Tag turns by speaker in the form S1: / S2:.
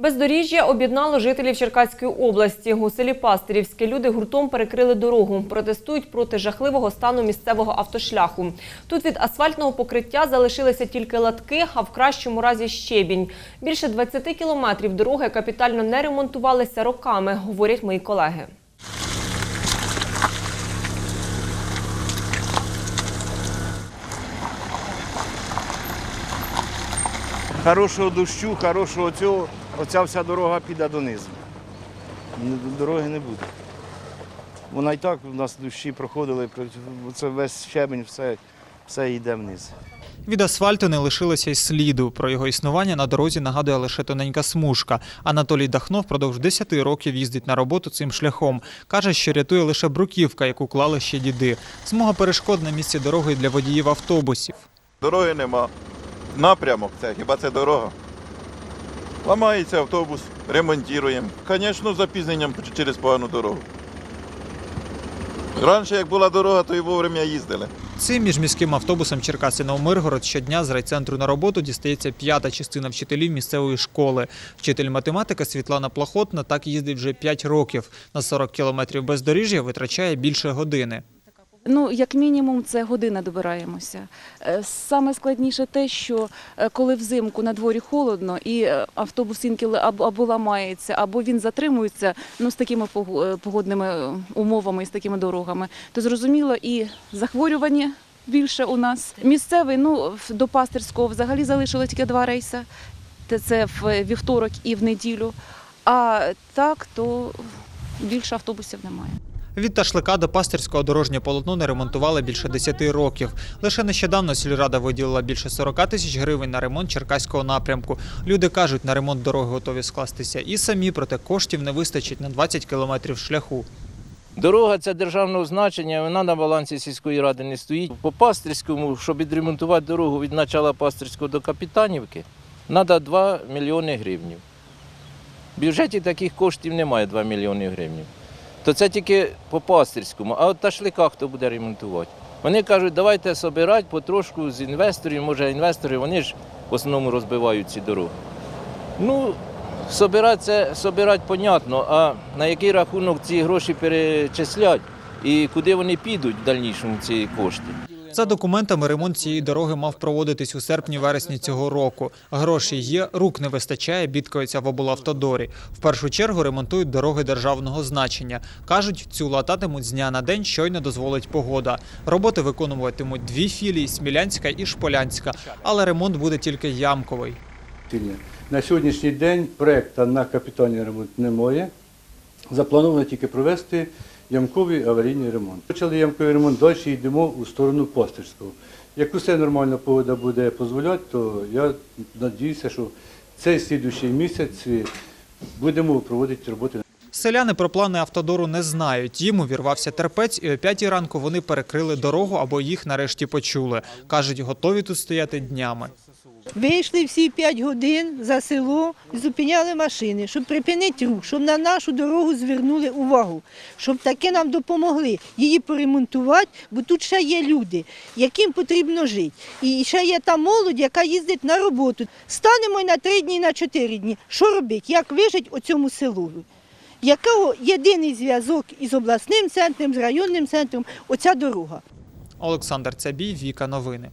S1: Бездоріжжя об'єднало жителів Черкаської області. У селі Пастирівське люди гуртом перекрили дорогу. Протестують проти жахливого стану місцевого автошляху. Тут від асфальтного покриття залишилися тільки латки, а в кращому разі щебінь. Більше 20 кілометрів дороги капітально не ремонтувалися роками, говорять мої колеги.
S2: хорошого дощу, хорошого цього, оця вся дорога піде донизу. Дороги не буде. Вона і так у нас дощі проходили, це весь щебень, все, все йде вниз.
S3: Від асфальту не лишилося й сліду. Про його існування на дорозі нагадує лише тоненька смужка. Анатолій Дахнов впродовж 10 років їздить на роботу цим шляхом. Каже, що рятує лише бруківка, яку клали ще діди. Смуга перешкод на місці дороги для водіїв автобусів.
S4: Дороги нема. Напрямок це, хіба це дорога? Ламається автобус, ремонтуємо. Звісно, запізненням через погану дорогу. Раніше, як була дорога, то і вовремя їздили.
S3: Цим міжміським автобусом Черкаси Новомиргород щодня з райцентру на роботу дістається п'ята частина вчителів місцевої школи. Вчитель математики Світлана Плахотна так їздить вже 5 років. На 40 кілометрів бездоріжжя витрачає більше години.
S5: Ну, як мінімум, це година добираємося. Е, Саме складніше те, що е, коли взимку на дворі холодно і е, автобус інколи або, або ламається, або він затримується ну, з такими погодними умовами і з такими дорогами, то зрозуміло і захворювання більше у нас. Місцевий, ну, до Пастирського взагалі залишило тільки два рейси. Це в вівторок і в неділю. А так, то більше автобусів немає.
S3: Від Ташлика до Пастирського дорожнє полотно не ремонтували більше 10 років. Лише нещодавно сільрада виділила більше 40 тисяч гривень на ремонт черкаського напрямку. Люди кажуть, на ремонт дороги готові скластися і самі, проте коштів не вистачить на 20 кілометрів шляху.
S6: Дорога це державного значення, вона на балансі сільської ради не стоїть. По Пастрівському, щоб відремонтувати дорогу від начала Пастрівського до Капітанівки, треба 2 мільйони гривень. В бюджеті таких коштів немає 2 мільйони гривень. То це тільки по пастирському, а от та шлика хто буде ремонтувати? Вони кажуть, давайте собирати потрошку з інвесторів, може інвестори, вони ж в основному розбивають ці дороги. Ну, собирати це собирати понятно, а на який рахунок ці гроші перечислять і куди вони підуть в дальнішому ці кошти.
S3: За документами, ремонт цієї дороги мав проводитись у серпні-вересні цього року. Гроші є, рук не вистачає, бідкаються в облавтодорі. В першу чергу ремонтують дороги державного значення. Кажуть, цю лататимуть з дня на день, щойно дозволить погода. Роботи виконуватимуть дві філії – Смілянська і Шполянська. Але ремонт буде тільки ямковий.
S7: На сьогоднішній день проєкту на капітальний ремонт немає. Заплановано тільки провести ямковий аварійний ремонт. Почали ямковий ремонт, далі йдемо у сторону Пастирського. Як усе нормально погода буде дозволяти, то я сподіваюся, що цей слідуючий місяць будемо проводити роботи.
S3: Селяни про плани автодору не знають. Їм увірвався терпець, і о п'ятій ранку вони перекрили дорогу або їх нарешті почули. Кажуть, готові тут стояти днями.
S8: Вийшли всі 5 годин за село, зупиняли машини, щоб припинити рух, щоб на нашу дорогу звернули увагу, щоб таки нам допомогли її поремонтувати, бо тут ще є люди, яким потрібно жити. І ще є та молодь, яка їздить на роботу. Станемо на три дні, на чотири дні. Що робити? Як вижити оцьому селу? Якого єдиний зв'язок із обласним центром, з районним центром оця дорога?
S3: Олександр Цябій, Віка Новини.